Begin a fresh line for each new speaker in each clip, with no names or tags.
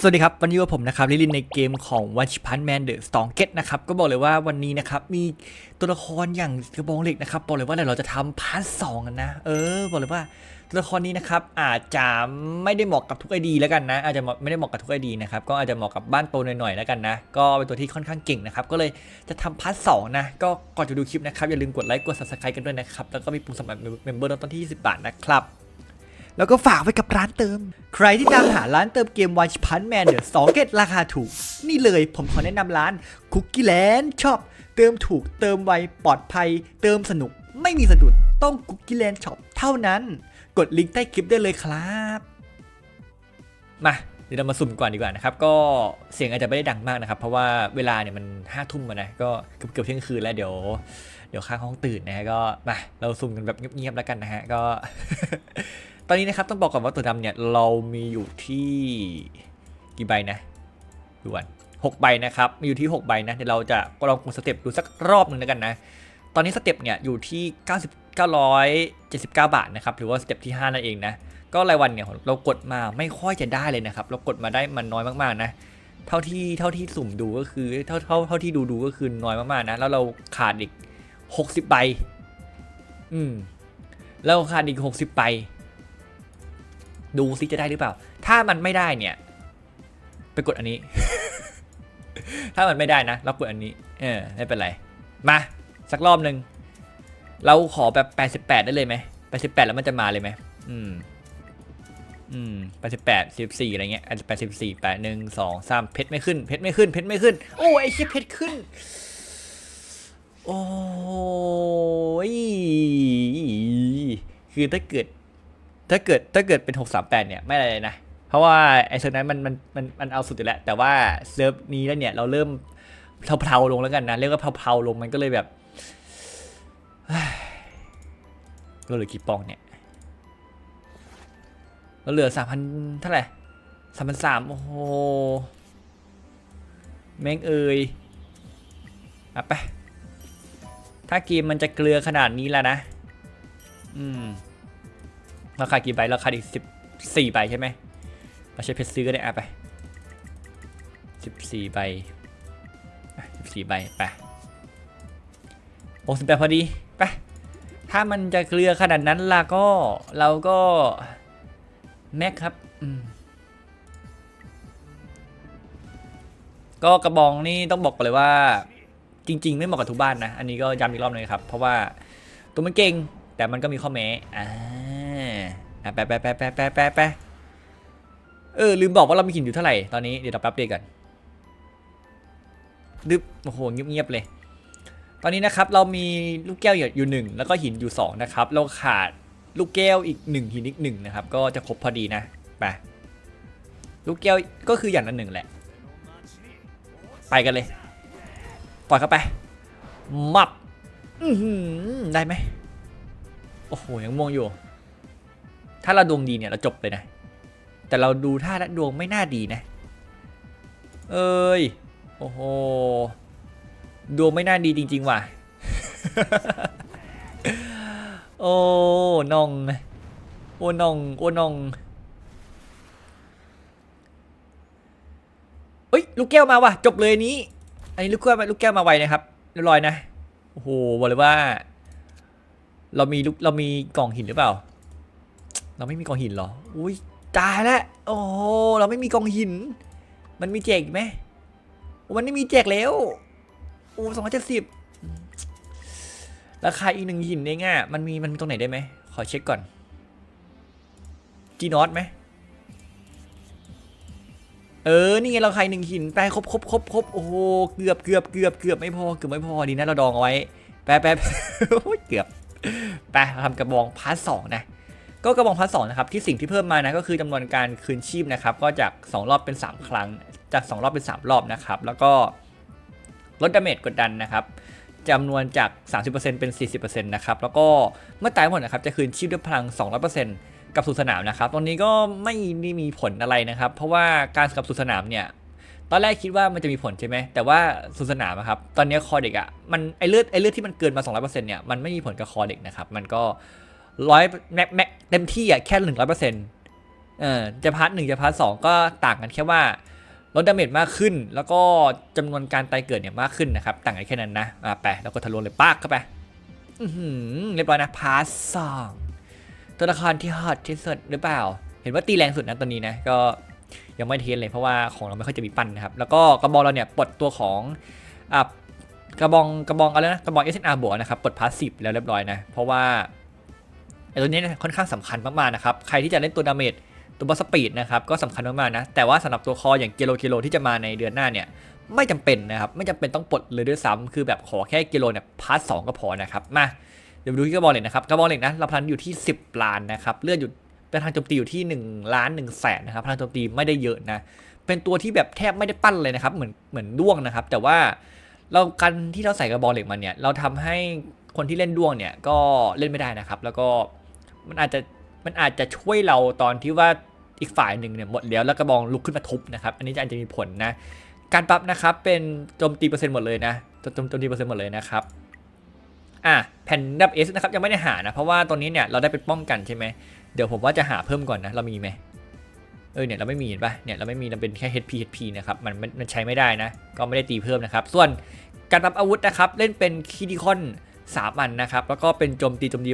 สวัสดีครับ วันนี้ว่าผมนะครับลิลินในเกมของ One Punch Man The Strong Get นะครับ ก็บอกเลยว่าวันนี้นะครับ มีตัวละครอย่างกระบองเหล็กนะครับ บอกเลยว่าเดี๋ยวเราจะทำพาร์ทสองกันนะ เออ บอกเลยว่าตัวละครนี้นะครับ อาจจะไม่ได้เหมาะกับทุกไอดีแล้วกันนะ อาจจะไม่ได้เหมาะกับทุกไอดีนะครับ ก็อาจจะเหมาะกับบ้านโตหน่อยๆแล้วกันนะ ก็เป็นตัวที่ค่อนข้างเก่งนะครับ ก็เลยจะทำพาร์ทสองนะ ก็ก่อนจะดูคลิปนะครับอย่าลืมกดไลค์กด subscribe กันด้วยนะครับ แล้วก็มีปุ่มสมัครเมมเบอร์ต้นที่ 20 บาทนะครับ แล้วก็ฝากไว้กับร้านเติม ใครที่ตามหาร้านเติมเกม One Punch Man เดอะสองเกตราคาถูก นี่เลยผมขอแนะนำร้าน Cookie Land Shop เติมถูกเติมไวปลอดภัย เติมสนุกไม่มีสะดุดต้อง Cookie Land Shop เท่านั้น กดลิงก์ใต้คลิปได้เลยครับมาเดี๋ยวเรามาสุ่มก่อนดีกว่านะครับ ก็เสียงอาจจะไม่ได้ดังมากนะครับ เพราะว่าเวลาเนี่ยมันห้าทุ่มนะก็เกือบเกือบเที่ยงคืนแล้วเดี๋ยว เดี๋ยวข้างห้องตื่นนะฮะก็มาเราสุ่มกันแบบเงียบๆแล้วกันนะฮะก็ ตอนนี้นะครับต้องบอกก่อนว่าตัวดำเนี่ยเรามีอยู่ที่กี่ใบนะดูก่อนหกใบนะครับมีอยู่ที่ 6 ใบนะเดี๋ยวเราจะลองกดสเต็ปดูสักรอบหนึ่งแล้วกันนะ ตอนนี้สเต็ปเนี่ยอยู่ที่ 90 979 บาทนะครับหรือว่าสเต็ปที่ 5 นั่นเองนะก็รายวันเนี่ยเรากดมาไม่ค่อยจะได้เลยนะครับ เรากดมาได้มันน้อยมากๆนะ เท่าที่เท่าที่สุ่มดูก็คือเท่าเท่าเท่าที่ดูดูก็คือน้อยมากๆนะแล้วเราขาดอีก 60 ใบ อืมแล้วขาดอีก 60 ใบ ดูซิจะได้หรือเปล่า ถ้ามันไม่ได้เนี่ย ไปกดอันนี้ ถ้ามันไม่ได้นะ เรากดอันนี้ เออไม่เป็นไร มา สักรอบหนึ่งเราขอแบบ88 ได้เลยไหม88 แล้วมันจะมาเลยไหมอืม อืม88 14อะไรเงี้ยอาจจะ84 8 1 2 3เพชรไม่ขึ้น เพชรไม่ขึ้น เพชรไม่ขึ้น โอ้ไอ้เชี่ยเพชรขึ้น โอ้ยคือถ้าเกิด ถ้าเกิดถ้าเกิดเป็น 638 เนี่ย ไม่อะไรเลยนะ เพราะว่าไอ้เซิร์ฟนั้นมันมันมันมันเอาสุดอยู่แล้ว แต่ว่าเซิร์ฟนี้แล้วเนี่ยเราเริ่มเพลาๆลงแล้วกันนะ เรียกว่าเพลาๆลงมันก็เลยแบบเราเหลือกี่ปองเนี่ยเราเหลือสามพันเท่าไหร่สามพันสามโอ้โห แม่งเอ่ยอะไป ถ้าเกมมันจะเกลือขนาดนี้แล้วนะ อืม ราคากี่ใบราคาอีกสิบสี่ใบใช่ไหมเราใช้เพชรซื้อก็ได้อะไปสิบสี่ใบสิบสี่ใบไปโอ้สิบแปดพอดีไปถ้ามันจะเกลือขนาดนั้นล่ะก็เราก็แม็กครับอืมก็กระบองนี่ต้องบอกเลยว่า จริง ๆ ไม่เหมาะกับทุกบ้านนะ อันนี้ก็ย้ำอีกรอบหนึงครับ เพราะว่าตัวมันเก่งแต่มันก็มีข้อแม้อ่า อะไปไปไปไปไปไปไปเออ ลืมบอกว่าเรามีหินอยู่เท่าไหร่ตอนนี้เดี๋ยวเราแป๊บเดียวกันดึบโอ้โหเงียบๆเลย ตอนนี้นะครับเรามีลูกแก้วอยู่หนึ่งแล้วก็หินอยู่สองนะครับเราขาดลูกแก้วอีกหนึ่งหินอีกหนึ่งนะครับก็จะครบพอดีนะไปลูกแก้วก็คืออย่างละหนึ่งแหละ ไปกันเลยปล่อยเข้าไปมับได้ไหมโอ้โหยังม่วงอยู่ ถ้าเราดวงดีเนี่ยเราจบเลยนะ แต่เราดูท่าและดวงไม่น่าดีนะ เอ้ย โอ้โห ดวงไม่น่าดีจริง ๆ ว่ะ โอ้นอง โอ้นอง โอ้นองเอ้ย ลูกแก้วมาว่ะ จบเลยนี้ อันนี้ลูกแก้วมาลูกแก้วมาไวนะครับเรียบร้อยนะ โอ้โห บอกเลยว่า เรามีลูกเรามีกล่องหินหรือเปล่า เราไม่มีกองหินหรอ อุ้ยตายแล้ว โอ้โห เราไม่มีกองหิน มันมีแจกไหมมันไม่มีแจกแล้วโอ้สองร้อยเจ็ดสิบราคาอีกหนึ่งหินเองอะมันมีมันมีตรงไหนได้ไหม ขอเช็คก่อน จีนอตไหม เออ นี่ไงเราขายหนึ่งหิน ไปครบครบครบครบโอ้โห เกือบเกือบเกือบเกือบไม่พอ เกือบไม่พอ ดีนะเราดองเอาไว้ แป๊บแป๊บเกือบ ไปทำกระบองพาร์ทสองนะ ก็กระบองพาร์สองนะครับที่สิ่งที่เพิ่มมานะก็คือจำนวนการคืนชีพนะครับก็จาก 2 รอบเป็น 3 ครั้ง จาก 2 รอบเป็น 3 รอบนะครับแล้วก็ลดดาเมจกดดันนะครับจำนวนจาก 30%เป็น 40%นะครับแล้วก็เมื่อตายหมดนะครับจะคืนชีพด้วยพลัง 200%กับสู่สนามนะครับตรงนี้ก็ไม่ได้มีผลอะไรนะครับ เพราะว่าการกับสู่สนามเนี่ยตอนแรกคิดว่ามันจะมีผลใช่ไหม แต่ว่าสู่สนามอะครับ ตอนนี้คอเด็กอะ มันไอเลือดไอเลือดที่มันเกินมา 200%เนี่ย มันไม่มีผลกับคอเด็กนะครับ มันก็ ร้อยแม็กแม็กเต็มที่อะแค่100%อยเปอร์เซ็นต์เออจะพาร์ทหนึ่งจะพาร์ทสองก็ต่างกันแค่ว่าลดดาเมจมากขึ้น แล้วก็จำนวนการตายเกิดเนี่ยมากขึ้นนะครับ ต่างกันแค่นั้นนะอ่าไปแล้วก็ทะลวงเลยปากเข้าไปเรียบร้อยนะพาร์ทสองตัวละครที่ฮอตที่สุดหรือเปล่า เห็นว่าตีแรงสุดนะตอนนี้นะก็ยังไม่เทสเลยเพราะว่าของเราไม่ค่อยจะมีปั้นนะครับ แล้วก็กระบองเราเนี่ยปลดตัวของอ่ากระบองกระบองอะไรนะกระบอง SNR บวกนะครับปลดพาสซีฟแล้วเรียบร้อยนะ เพราะว่า อ้ตัวนี้ค่อนข้างสำคัญมากๆนะครับ ใครที่จะเล่นตัวดาเมจตัวบอสสปีดนะครับก็สำคัญมากๆนะ แต่ว่าสำหรับตัวคออย่างกิโลกิโลที่จะมาในเดือนหน้าเนี่ยไม่จำเป็นนะครับ ไม่จำเป็นต้องปลดเลยด้วยซ้ำคือแบบขอแค่กิโลเนี่ยพาร์ทสก็พอนะครับ มาเดี๋ยวไปดูที่กระบอกเหล็กนะครับกระบอกเหล็กนะเราพลังอยู่ที่ 10 ล้านนะครับเลือดอยู่เป็นทางโจมตีอยู่ที่1ล้าน1แสนนะครับพลังโจมตีไม่ได้เยอะนะเป็นตัวที่แบบแทบไม่ได้ปั้นเลยนะครับเหมือนเหมือนด้วงนะครับ แต่ว่าเรากันที่เราใส่กระบอกเหล็กมันเนี่ยเราทำให้คนที่เล่นด้วงเนี่ยก็เล่นไม่ได้นะครับ แล้วก็ มันอาจจะมันอาจจะช่วยเราตอนที่ว่าอีกฝ่ายหนึ่งเนี่ยหมดแล้วแล้วกระบองลุกขึ้นมาทุบนะครับ อันนี้จะอาจจะมีผลนะ การปรับนะครับเป็นโจมตีเปอร์เซ็นต์หมดเลยนะโจมโจมตีเปอร์เซ็นต์หมดเลยนะครับอะแผ่นดับเอสนะครับยังไม่ได้หานะ เพราะว่าตัวนี้เนี่ยเราได้เป็นป้องกันใช่ไหมเดี๋ยวผมว่าจะหาเพิ่มก่อนนะ เรามีไหมเออเนี่ยเราไม่มีเห็นปะเนี่ยเราไม่มีเราเป็นแค่ HP HP นะครับมันมันใช้ไม่ได้นะ ก็ไม่ได้ตีเพิ่มนะครับ ส่วนการปรับอาวุธนะครับ เล่นเป็นคิดิคอน สามอันนะครับ แล้วก็เป็นโจมตีโจมตี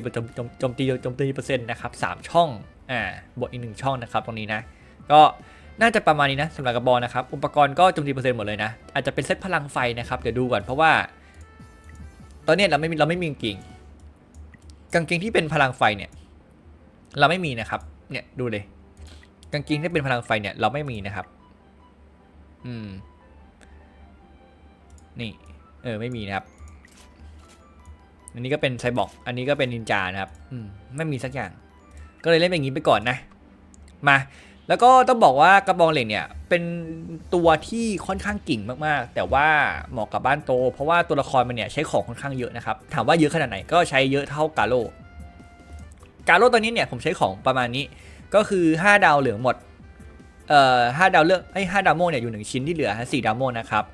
โจมตีโจมตีเปอร์เซ็นต์นะครับสามช่องอ่าบวกอีกหนึ่งช่องนะครับตรงนี้นะ ก็น่าจะประมาณนี้นะสำหรับกระบอกนะครับ อุปกรณ์ก็โจมตีเปอร์เซ็นต์หมดเลยนะ อาจจะเป็นเซตพลังไฟนะครับ เดี๋ยวดูก่อนเพราะว่า ตอนนี้เราไม่มีเราไม่มีกางเกงกางเกงที่เป็นพลังไฟเนี่ย เราไม่มีนะครับ เนี่ยดูเลย กางเกงที่เป็นพลังไฟเนี่ยเราไม่มีนะครับ อืม นี่ เออไม่มีนะครับ อันนี้ก็เป็นไซบอร์กอันนี้ก็เป็นนินจานะครับอืมไม่มีสักอย่าง ก็เลยเล่นแบบนี้ไปก่อนนะ มา แล้วก็ต้องบอกว่ากระบองเหล็กเนี่ยเป็นตัวที่ค่อนข้างกิ่งมากๆ แต่ว่าเหมาะกับบ้านโต เพราะว่าตัวละครมันเนี่ยใช้ของค่อนข้างเยอะนะครับ ถามว่าเยอะขนาดไหนก็ใช้เยอะเท่ากาโล กาโลตัวนี้เนี่ยผมใช้ของประมาณนี้ ก็คือ 5 ดาวเหลืองหมด เอ่อห้าดาวเลือกไอ้ห้าดาวม่วงเนี่ยอยู่หนึ่งชิ้นที่เหลือสี่ดาวม่วงนะครับ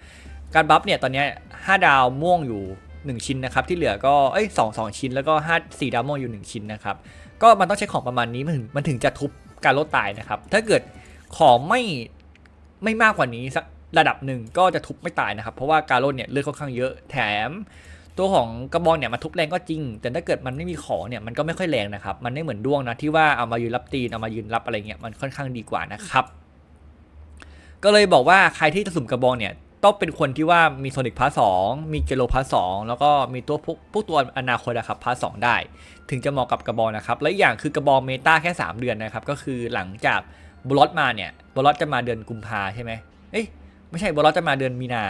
การบัฟเนี่ยตอนนี้ยห้าดาวม่วงอยู่ หนึ่งชิ้นนะครับที่เหลือก็เอ้ยสองสองชิ้นแล้วก็ห้าสี่ดาวม่วงอยู่หนึ่งชิ้นนะครับก็มันต้องใช้ของประมาณนี้มันถึงมันถึงจะทุบการลดตายนะครับถ้าเกิดของไม่ไม่มากกว่านี้สักระดับหนึ่งก็จะทุบไม่ตายนะครับ เพราะว่าการลดเนี่ยเลือดค่อนข้างเยอะแถมตัวของกระบองเนี่ยมันทุบแรงก็จริง แต่ถ้าเกิดมันไม่มีขอเนี่ยมันก็ไม่ค่อยแรงนะครับ มันไม่เหมือนด้วงนะที่ว่าเอามายืนรับตีนเอามายืนรับอะไรเงี้ยมันค่อนข้างดีกว่านะครับ ก็เลยบอกว่าใครที่จะสุ่มกระบองเนี่ย ต้องเป็นคนที่ว่ามีโซนิกพาร์สองมีเกโลพาร์สองแล้วก็มีตัวพวกพวกตัวอนาคตนะครับพาร์สองได้ ถึงจะเหมาะกับกระบองนะครับ และอีกอย่างคือกระบองเมตาแค่ 3 เดือนนะครับ ก็คือหลังจากบล็อตมาเนี่ยบล็อตจะมาเดือนกุมภาใช่ไหมเอ้ยไม่ใช่บล็อตจะมาเดือนมีนา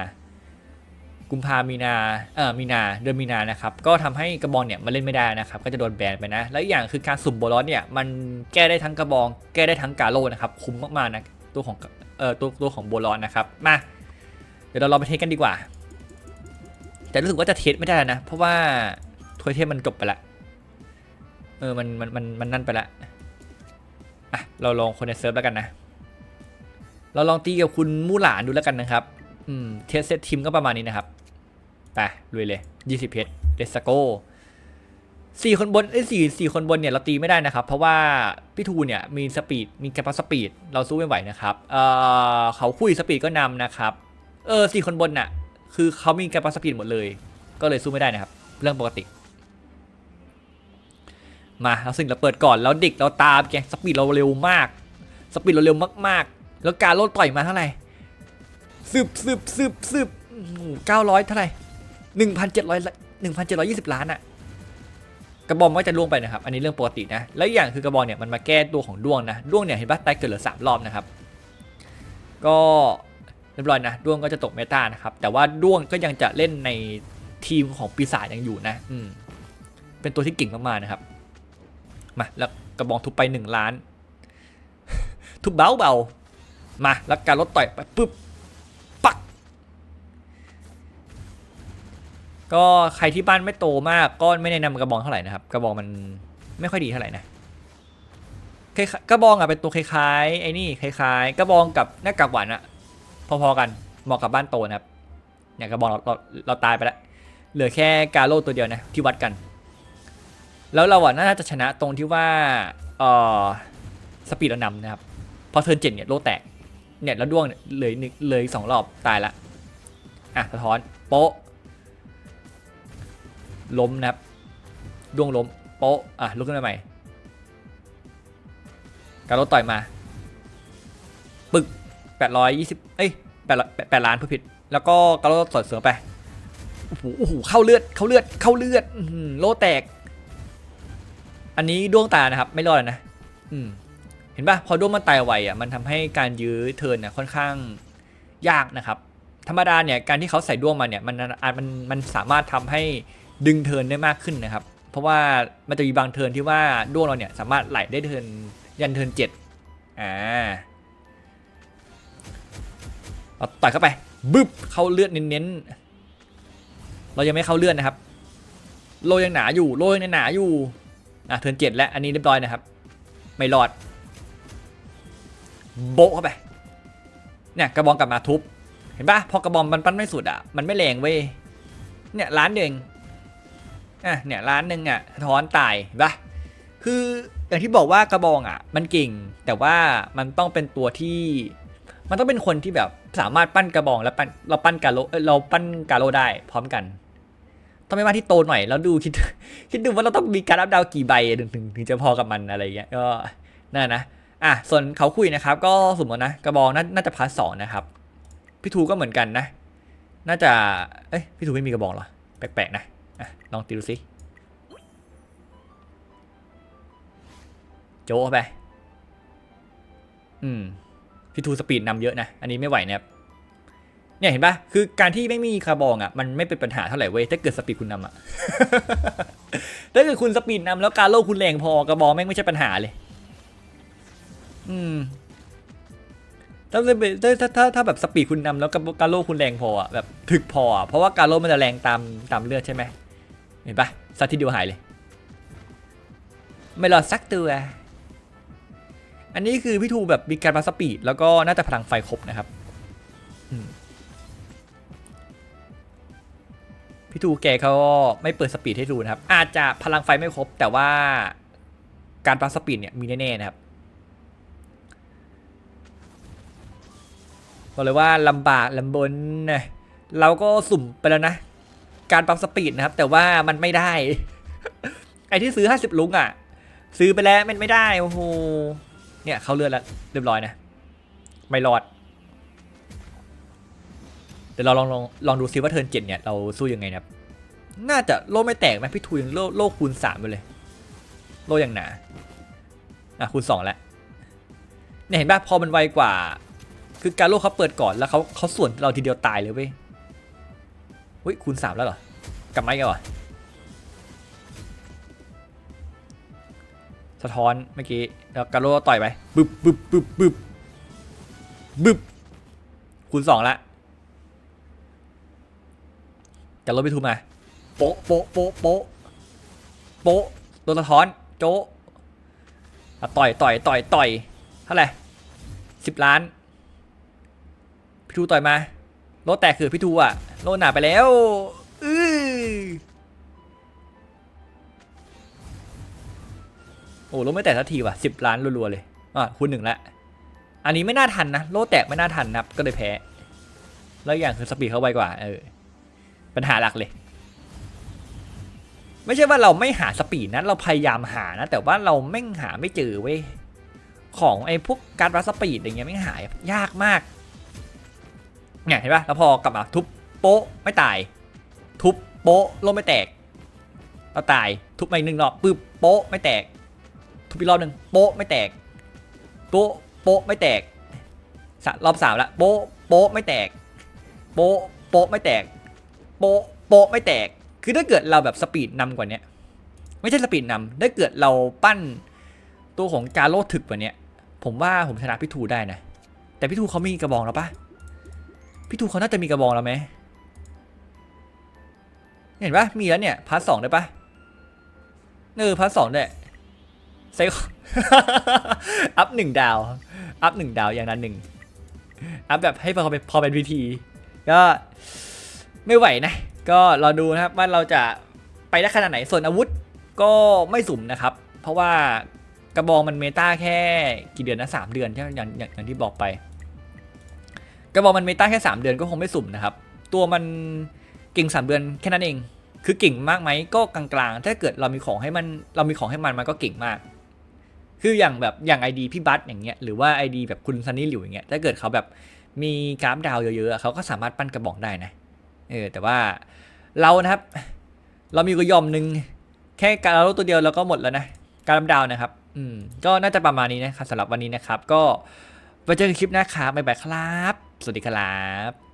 กุมภามีนาเออมีนาเดือนมีนานะครับก็ทำให้กระบองเนี่ยมันเล่นไม่ได้นะครับ ก็จะโดนแบนไปนะ แล้วอีกอย่างคือการสุ่มบล็อตเนี่ยมันแก้ได้ทั้งกระบอง แก้ได้ทั้งกาโลนะครับคุ้มมากๆนะตัวของเอ่อตัวตัวของบล็อตนะครับมา ดี๋ยวเราลองไปเทสกันดีกว่า แต่รู้สึกว่าจะเทสไม่ได้นะ เพราะว่าทัวยเทสมันจบไปละ เออ มัน มัน มัน มันนั่นไปละ อะ เราลองคนในเซิร์ฟแล้วกันนะ เราลองตีกับคุณมู่หลานดูแล้วกันนะครับ อืม เทสเซตทีมก็ประมาณนี้นะครับ ไปลุยเลย20เพชรเลสโก้สี่คนบนเอ้สี่สี่คนบนเนี่ยเราตีไม่ได้นะครับ เพราะว่าพี่ทูเนี่ยมีสปีดมีแคปสปีดเราสู้ไม่ไหวนะครับ เอ่อเขาคุยสปีดก็นำนะครับ เออสี่คนบนน่ะ คือเขามีแคปสปีดหมดเลย ก็เลยสู้ไม่ได้นะครับ เรื่องปกติ มาเราสิ่งเราเปิดก่อนแล้วเด็กเราตามแกสปีดเราเร็วมาก สปีดเราเร็วมากๆ แล้วการโลดต่อยมาเท่าไหร่สืบสืบสืบสืบเก้าร้อยเท่าไหร่หนึ่งพันเจ็ดร้อยหนึ่งพันเจ็ดร้อยยี่สิบล้านอะกระบองมันก็จะล่วงไปนะครับ อันนี้เรื่องปกตินะ แล้วอย่างคือกระบองเนี่ยมันมาแก้ตัวของด้วงนะ ด้วงเนี่ยเห็นปะตายเกิดเหลือสามรอบนะครับ ก็ รียบร้อยนะด้วงก็จะตกเมตานะครับแต่ว่าด้วงก็ยังจะเล่นในทีมของปีศาจยังอยู่นะอืมเป็นตัวที่เก่งมากๆนะครับมาแล้วกระบองทุบไปหนึ่งล้าน ทุบเบาเบาๆมาแล้วการลดต่อยไปปุ๊บปัก ก็ใครที่บ้านไม่โตมากก็ไม่แนะนำกระบองเท่าไหร่นะครับ กระบองมันไม่ค่อยดีเท่าไหร่นะกระบองอะเป็นตัวคล้ายๆไอ้นี่คล้ายๆ กระบองกับหน้ากากหวานอะ พอๆกันเหมาะกับบ้านโตนะครับเนี่ยกระบองเราเราเราตายไปแล้วเหลือแค่กาโลตัวเดียวนะที่วัดกัน แล้วเราอะน่าจะชนะตรงที่ว่าเออสปีดเรานำนะครับพอเทิร์นเจ็ดเนี่ยโลแตกเนี่ยแล้วด้วงเลยหนึ่งเลยสองรอบตายละอะสะท้อนโป๊ะล้มนะครับด้วงล้มโป๊ะอะลุกขึ้นมาใหม่การโลต่อยมา ปึก แปดร้อยยี่สิบเอ้ยแปดแปดล้านผู้ผิด แล้วก็การโลสอดเสือไปโอ้โหโอ้โหเข้าเลือดเข้าเลือดเข้าเลือดโลแตก อันนี้ดวงตานะครับไม่รอดนะอืมเห็นปะพอดวงมันตายไวอะมันทำให้การยื้อเทินเนี่ยค่อนข้างยากนะครับ ธรรมดาเนี่ยการที่เขาใส่ดวงมาเนี่ยมันอาจมันมันสามารถทำให้ดึงเทินได้มากขึ้นนะครับ เพราะว่ามันจะมีบางเทินที่ว่าดวงเราเนี่ยสามารถไหลได้เทินยันเทินเจ็ดอ่า เราต่อยเข้าไปบึ๊บเข้าเลือดเน้นๆเรายังไม่เข้าเลือดนะครับ โลยังหนาอยู่โลยังหนาอยู่อะเทินเจ็ดแล้วอันนี้เรียบร้อยนะครับ ไม่รอด โบเข้าไปเนี่ยกระบองกลับมาทุบ เห็นปะพอกระบองมันปั้นไม่สุดอะมันไม่แรงเว้ยเนี่ยล้านเดียวเองอะเนี่ยล้านหนึ่งอะสะท้อนตายเห็นปะคืออย่างที่บอกว่ากระบองอะ มันเก่งแต่ว่ามันต้องเป็นตัวที่ มันต้องเป็นคนที่แบบสามารถปั้นกระบองแล้วปั้นเราปั้นกาโลเราปั้นกาโลได้ พร้อมกัน ต้องไม่ว่าที่โตหน่อยแล้วดูคิดคิดดูว่าเราต้องมีการอัพดาวกี่ใบถึงถึงถึงจะพอกับมันอะไรอย่างเงี้ยก็นั่นนะอะส่วนเขาคุยนะครับ ก็สมมตินะกระบองน่าจะพาร์ทสองนะครับพี่ทูก็เหมือนกันนะ น่าจะเอ้ยพี่ทูไม่มีกระบองเหรอแปลกๆนะอะลองตีดูสิโจ้ไป อืม พี่ทูสปีดนำเยอะนะ อันนี้ไม่ไหวนะครับเนี่ยเห็นปะคือการที่ไม่มีคาร์บองอะมันไม่เป็นปัญหาเท่าไหร่เว้ยถ้าเกิดสปีดคุณนำอะถ้าเกิดคุณสปีดนำแล้วการโลคุณแรงพอกระบองแม่งไม่ใช่ปัญหาเลย อืมถ้าถ้าถ้าถ้าถ้าแบบสปีดคุณนำแล้วการโลคุณแรงพออะแบบถึกพออะเพราะว่าการโลมันจะแรงตามตามเลือดใช่ไหมเห็นปะซัดทีเดียวหายเลย ไม่รอสักตัว อันนี้คือพี่ทูแบบมีการมาสปีดแล้วก็น่าจะพลังไฟครบนะครับพี่ทูแกเขาไม่เปิดสปีดให้ดูนะครับ อาจจะพลังไฟไม่ครบ แต่ว่าการปาสปีดเนี่ยมีแน่ๆนะครับบอกเลยว่าลำบากลำบนนะเราก็สุ่มไปแล้วนะ การปั๊มสปีดนะครับ แต่ว่ามันไม่ได้ ไอที่ซื้อ 50 ลุงอะ ซื้อไปแล้วมันไม่ได้ โอ้โห เนี่ยเขาเลือดแล้วเรียบร้อยนะ ไม่รอด เดี๋ยวเราลองลองลองดูซิว่าเทิร์นเจ็ดเนี่ยเราสู้ยังไงนะครับ น่าจะโลไม่แตกไหมพี่ทูยังโลโลคูณสามไปเลย โลอย่างหนา อะคูณสองแล้วเนี่ยเห็นป่ะพอมันไวกว่า คือการโลกเขาเปิดก่อนแล้วเขาเขาส่วนเราทีเดียวตายเลยเว้ยเฮ้ยคูณสามแล้วเหรอกลับมาอีกเหรอ สะท้อนเมื่อกี้แล้วการโลต่อยไปบึบบึบบึบบึบบึบคูณสองละการโลกไปทูมาโป๊ะโป๊ะโป๊ะโป๊ะโป๊ะโดนสะท้อนโจ๊ะอะต่อยต่อยต่อยต่อยเท่าไหร่สิบล้านพี่ทูต่อยมาโลแตกคือพี่ทูอะโลหนาไปแล้ว โอ้โลไม่แตกสักทีว่ะสิบล้านรัวๆเลยอะคูณหนึ่งละอันนี้ไม่น่าทันนะโลแตกไม่น่าทันนะก็เลยแพ้ แล้วอย่างคือสปีดเขาไวกว่าเออปัญหาหลักเลย ไม่ใช่ว่าเราไม่หาสปีดนะเราพยายามหานะ แต่ว่าเราไม่หาไม่เจอเว้ยของไอ้พวกการวัดสปีดอย่างเงี้ยไม่หายยากมากเนี่ยเห็นปะแล้วพอกลับมาทุบโป๊ะไม่ตาย ทุบโป๊ะลมไม่แตกเราตายทุบมาอีกหนึ่งรอบปึ๊บโป๊ะไม่แตก ทุบอีกรอบหนึ่งโป๊ะไม่แตก โป๊ะโป๊ะไม่แตกรอบสามละโป๊ะโป๊ะไม่แตก โป๊ะโป๊ะไม่แตก โป๊ะโป๊ะไม่แตก คือถ้าเกิดเราแบบสปีดนำกว่าเนี้ยไม่ใช่สปีดนำถ้าเกิดเราปั้นตัวของกาโลถึกกว่าเนี้ยผมว่าผมชนะพี่ทูได้นะ แต่พี่ทูเขามีกระบองแล้วปะพี่ทูเขาน่าจะมีกระบองแล้วไหมเห็นปะมีแล้วเนี่ยพาร์ทสองได้ปะเออพาร์ทสองด้ ซอัพหนึ่งดาว อัพหนึ่งดาวอย่างนั้นหนึ่งอัพแบบให้พอเป็นพอเป็นพิธี ก็ไม่ไหวนะ ก็รอดูนะครับว่าเราจะไปได้ขนาดไหนส่วนอาวุธก็ไม่สุ่มนะครับ เพราะว่ากระบองมันเมตาแค่กี่เดือนนะสามเดือนใช่ไหมอย่างอย่างอย่างที่บอกไป กระบองมันเมตาแค่สามเดือนก็คงไม่สุ่มนะครับ ตัวมันเก่งสามเดือนแค่นั้นเอง คือเก่งมากไหมก็กลางๆ ถ้าเกิดเรามีของให้มันเรามีของให้มันมันก็เก่งมาก คืออย่างแบบอย่างไอดีพี่บัสอย่างเงี้ยหรือว่าไอดีแบบคุณซันนี่หลิวอย่างเงี้ยถ้าเกิดเขาแบบมีกราฟดาวเยอะๆเขาก็สามารถปั้นกระบอกได้นะเออแต่ว่าเรานะครับ เรามีกระยอมหนึ่งแค่การเราตัวเดียวเราก็หมดแล้วนะการดาวนะครับ อืมก็น่าจะประมาณนี้นะครับสำหรับวันนี้นะครับ ก็ไปเจอกันคลิปหน้าครับบ๊ายบายครับ สวัสดีครับ